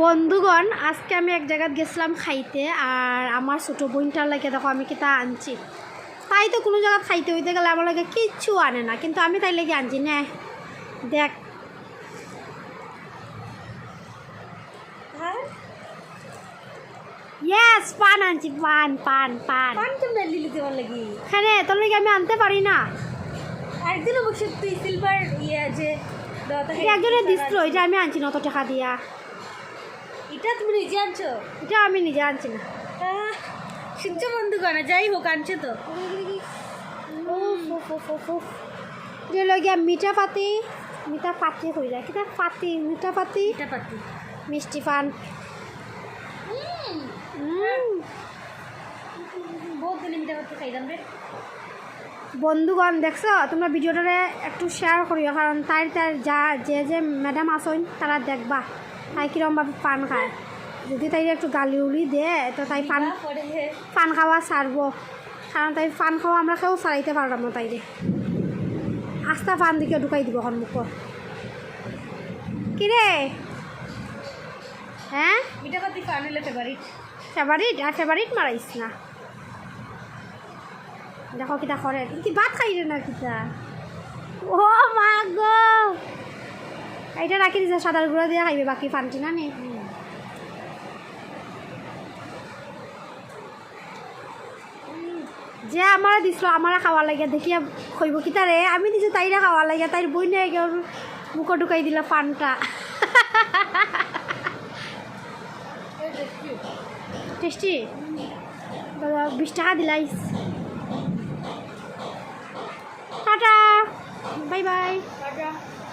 বন্ধুগণ আজকে আমি এক জায়গায় গেছিলাম খাইতে আর আমার ছোটো বোনটার লাগে দেখো আমি কিতা আনছি। তাই তো কোনো জায়গা খাইতে হইতে গেলে আমার লাগে কিচ্ছু আনে না কিন্তু আমি তাই লাগে আনছি নে? দেখ। ইয়েস পান আনছি পান পান পান। পান কেমন লিলি দেওয়ার লাগি? হ্যাঁ তোর লাগে আমি আনতে পারি না। একদিন অবশ্য তুই সিলভার ইয়ে যে এটা একজনে দিছিল এটা আমি আনছি না অত টাকা দিয়া। এটা তুমি নিজে আনছো? এটা আমি নিজে আনছি না। শুনছো বন্ধু গানা যাই হোক আনছে তো। যে লগিয়া মিঠা পাতি মিঠা পাতি হৈ যায়? কিতা পাতি মিঠা পাতি? এটা পাতি। মিষ্টি পান। বহুত দিন মিঠা পাতি খাইলাম রে। বন্ধুগণ দেখছ? তোমরা ভিডিওটারে একটু শেয়ার করিও কারণ তাই তার যা যে যে ম্যাডাম আসইন তারা দেখবা তাই কিরমভাবে পান খায়। যদি তাই একটু গালি উলি দে তো তাই পান পান খাওয়া ছাড়বো কারণ তাই পান খাওয়া আমরা কেউ ছাড়াইতে পারলাম না তাইরে আস্তা পান দিকে ঢুকাই দিব সন্মুখত কিরে হ্যাঁ ফেভারিট আর ফেভারিট মারাইস না। দেখো কিতা করে। কি ভাত খাই না কিতা ও মা গো! এইটা রাখি দিছে সাদার গুঁড়া দিয়ে খাইবে বাকি পানটি না নে? যে আমার দিছিল আমার খাওয়া লাগে দেখিয়া কইব কিতা রে আমি দিছো তাইরা খাওয়া লাগে তাইর বই ওর মুখে ঢুকাই দিল পানটা। টেস্টি বিশ টাকা দিলাইস 是。